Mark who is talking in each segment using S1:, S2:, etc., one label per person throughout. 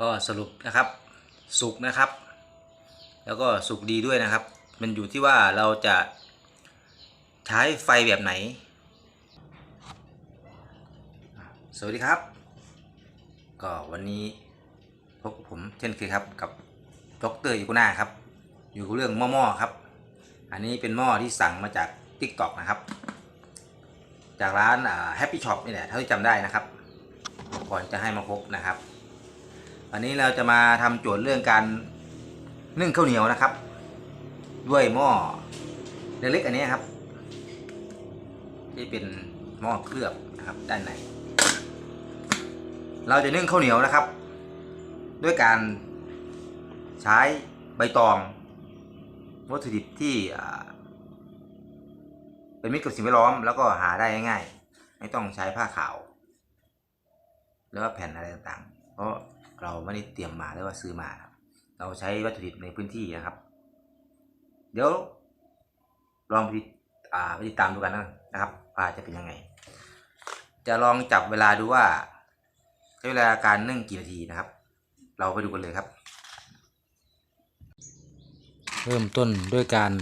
S1: ก็สรุปนะครับสุกนะครับ แล้วก็สุกดีด้วยนะครับ มันอยู่ที่ว่าเราจะใช้ไฟแบบไหน สวัสดีครับ ก็วันนี้พบผมเช่นเคยครับกับดรอิกุน่าครับ อยู่กับเรื่องหม้อๆครับ อันนี้เป็นหม้อที่สั่งมาจาก Tik t o อกนะครับ จากร้านแฮปปี้ช็อปนี่แหละเท่าที่จำได้นะครับ ก่อนจะให้มาพบนะครับ วันนี้เราจะมาทำโจทย์เรื่องการนึ่งข้าวเหนียวนะครับ ด้วยหม้อเล็กๆอันนี้ครับ ที่เป็นหม้อเคลือบนะครับด้านในเราจะนึ่งข้าวเหนียวนะครับ ด้วยการใช้ใบตอง วัตถุดิบที่เป็นมิตรกับสิ่งแวดล้อมแล้วก็หาได้ง่ายๆไม่ต้องใช้ผ้าขาวหรือว่าแผ่นอะไรต่างๆ เพราะ เราไม่ได้เตรียมมาหรือว่าซื้อมาครับเราใช้วัตถุดิบในพื้นที่นะครับ เดี๋ยวลองไปติดตามดูกันนะครับว่าจะเป็นยังไง จะลองจับเวลาดูว่าใช้เวลาการนึ่งกี่นาทีนะครับ เราไปดูกันเลยครับ เริ่มต้นด้วยการ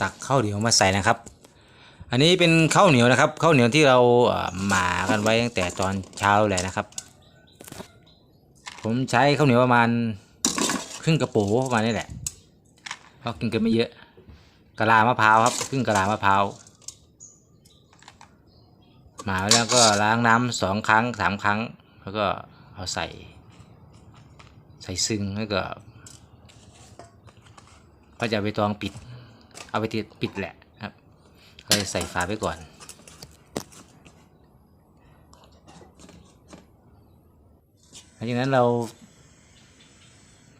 S1: ตักข้าวเหนียวมาใส่นะครับ อันนี้เป็นข้าวเหนียวนะครับข้าวเหนียวที่เราหมากันไว้ตั้งแต่ตอนเช้าเลยนะครับ ผมใช้ข้าวเหนียวประมาณครึ่งกระโปงประมาณนี้แหละเพราะกินกันไม่เยอะกะลามะพร้าวครับครึ่งกะลามะพร้าวหมาแล้วก็ล้างน้ำสองครั้งสามครั้ง แล้วก็เอาใส่ ใส่ซึ่งแล้วก็ก็จะไปตองปิด เอาไปติดปิดแหละครับก็ใส่ฝาไปก่อน ลังจากนั้นเรา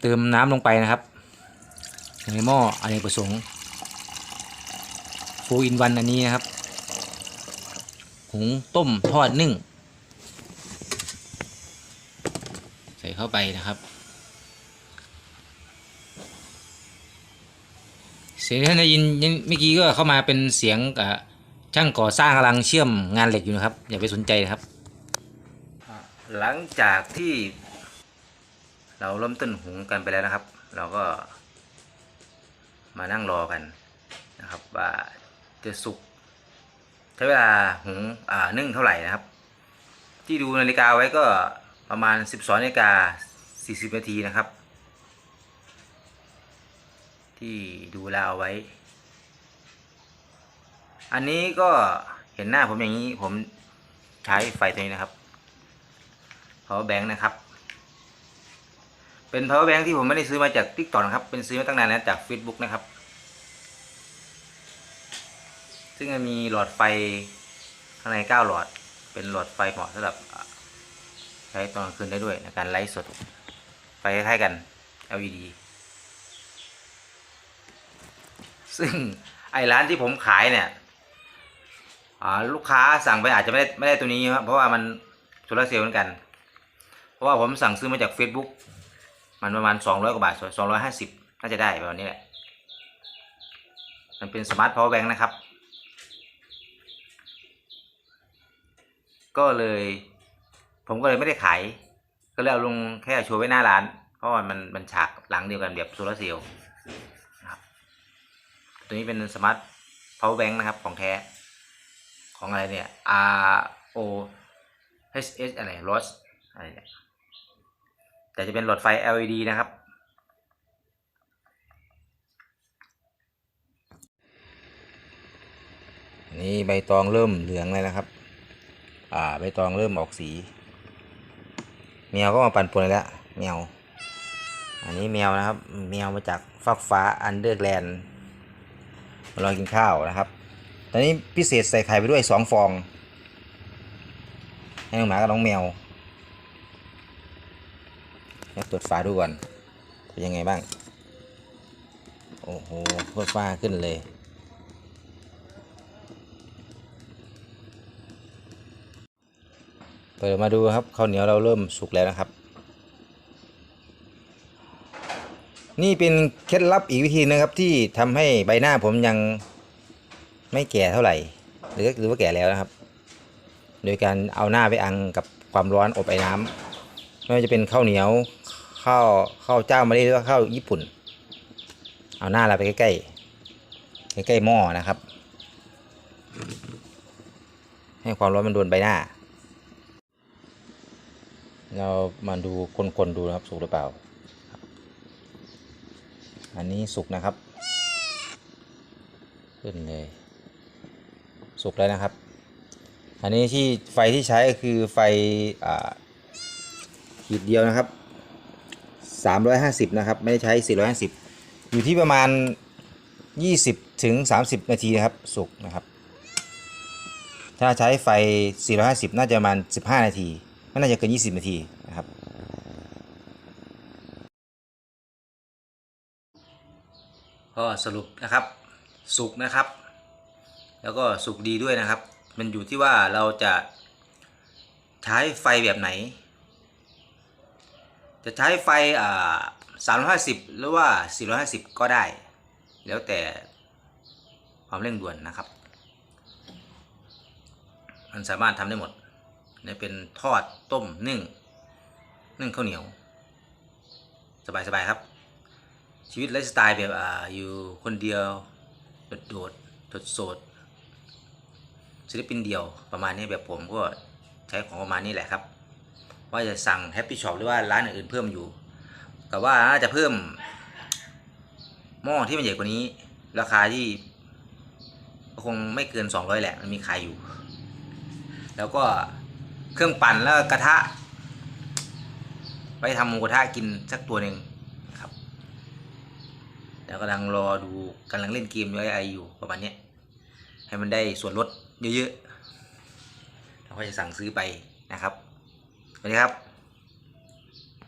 S1: เติมน้ำลงไปนะครับในหม้ออเนกประสงค์โฟอินวันอันนี้นะครับ หุงต้มทอดนึ่ง ใส่เข้าไปนะครับเสียงที่ท่านได้ยินเมื่อกี้ก็เข้ามาเป็นเสียงกับช่างก่อสร้างกำลังเชื่อมงานเหล็กอยู่นะครับ อย่าไปสนใจนะครับ หลังจากที่เราเริ่มต้นหุงกันไปแล้วนะครับ เราก็มานั่งรอกันนะครับว่าจะสุกใช้เวลาหุงอ่านึ่งเท่าไหร่นะครับ ที่ดูนาฬิกาไว้ก็ประมาณ 12นาฬิกา40นาทีนะครับ ที่ดูแลเอาไว้ อันนี้ก็เห็นหน้าผมอย่างนี้ผมใช้ไฟตัวนี้นะครับ power bank นะครับ เป็น power bank ที่ผมไม่ได้ซื้อมาจาก t ิ k t o k นครับ เป็นซื้อมาตั้งนานแล้วจาก Facebook นะครับ ซึ่งมีหลอดไฟข้างใน9หลอด เป็นหลอดไฟเหมาะสำหรับใช้ตอนกลางคืนได้ด้วยในการไลฟ์สด ไฟคล้ายๆกัน LED ซึ่งไอ้ร้านที่ผมขายเนี่ยลูกค้าสั่งไปอาจจะไม่ได้ไม่ได้ตัวนี้ครับเพราะว่ามันโซลาร์เซลล์เหมือนกัน ราะว่าผมสั่งซื้อมาจาก Facebook มันประมาณสองร้อยกว่าบาทสองร้อยห้าสิบน่าจะได้ประมาณนี้แหละ มันเป็นสมาร์ทพาวเวอร์แบงค์นะครับ ก็เลย ผมก็เลยไม่ได้ขาย ก็เลยเอาลงแค่โชว์ไว้หน้าร้าน เพราะว่ามันมันฉากหลังเดียวกันแบบโซลาร์เซลล์นะครับตัวนี้เป็นสมาร์ทพาวเวอร์แบงค์นะครับของแท้ ของอะไรเนี่ย R O H S อะไร ROS อะไรเนี่ย แต่จะเป็นหลอดไฟ LED นะครับ นี่ใบตองเริ่มเหลืองเลยนะครับ อ่าใบตองเริ่มออกสีแมวก็มาปั่นป่วนแล้วแมวอันนี้แมวนะครับแมวมาจากฟากฟ้าอันเดอร์แลนด์มารอกินข้าวนะครับ ตอนนี้พิเศษใส่ไข่ไปด้วยสองฟอง ให้น้องหมากับน้องแมว แล้วเปิดฝาดูก่อนเป็นยังไงบ้าง โอ้โหเปิดฟ้าขึ้นเลย เปิดมาดูครับข้าวเหนียวเราเริ่มสุกแล้วนะครับ นี่เป็นเคล็ดลับอีกวิธีนะครับที่ทำให้ใบหน้าผมยังไม่แก่เท่าไหร่ หรือหรือว่าแก่แล้วนะครับ โดยการเอาหน้าไปอังกับความร้อนอบไอ้น้ำ ไม่ว่าจะเป็นข้าวเหนียวข้าวข้าวเจ้ามาเลหรือว่าข้าวญี่ปุ่น เอาหน้าเราไปใกล้ๆใกล้ๆหม้อนะครับ ให้ความร้อนมันโดนใบหน้า เรามาดูคนๆดูนะครับสุกหรือเปล่า อันนี้สุกนะครับ ขึ้นเลย สุกแล้วนะครับ อันนี้ที่ไฟที่ใช้ก็คือไฟอ่า ขีดเดียวนะครับ 350 นะครับ ไม่ได้ใช้ 450 อยู่ที่ประมาณ 20 ถึง 30 นาทีนะครับ สุกนะครับ ถ้าใช้ไฟ 450 น่าจะประมาณ 15 นาที ไม่น่าจะเกิน 20 นาทีนะครับ ก็สรุปนะครับ สุกนะครับ แล้วก็สุกดีด้วยนะครับ มันอยู่ที่ว่าเราจะใช้ไฟแบบไหน จะใช้ไฟอ่า350หรือว่า450ก็ได้ แล้วแต่ความเร่งด่วนนะครับ มันสามารถทำได้หมดเนี่ยเป็นทอดต้มนึ่ง นึ่งข้าวเหนียว สบายๆครับ ชีวิตไลฟ์สไตล์แบบอ่าอยู่คนเดียวโดดโดดโสดศิลปินเดียวประมาณนี้แบบผมก็ใช้ของประมาณนี้แหละครับ ว่าจะสั่งแฮปปี้ช็อปหรือว่าร้านอื่นๆเพิ่มอยู่ แต่ว่าน่าจะเพิ่ม หม้อที่มันใหญ่กว่านี้ ราคาที่ก็คงไม่เกิน 200 แหละ มันมีขายอยู่ แล้วก็เครื่องปั่นแล้วกระทะ ไปทำหมูกระทะกินสักตัวหนึ่งครับแล้วกำลังรอดูกำลังเล่นเกมย้อยไออยู่ประมาณนี้ให้มันได้ส่วนลดเยอะๆเราก็จะสั่งซื้อไปนะครับ สวัสดีครับ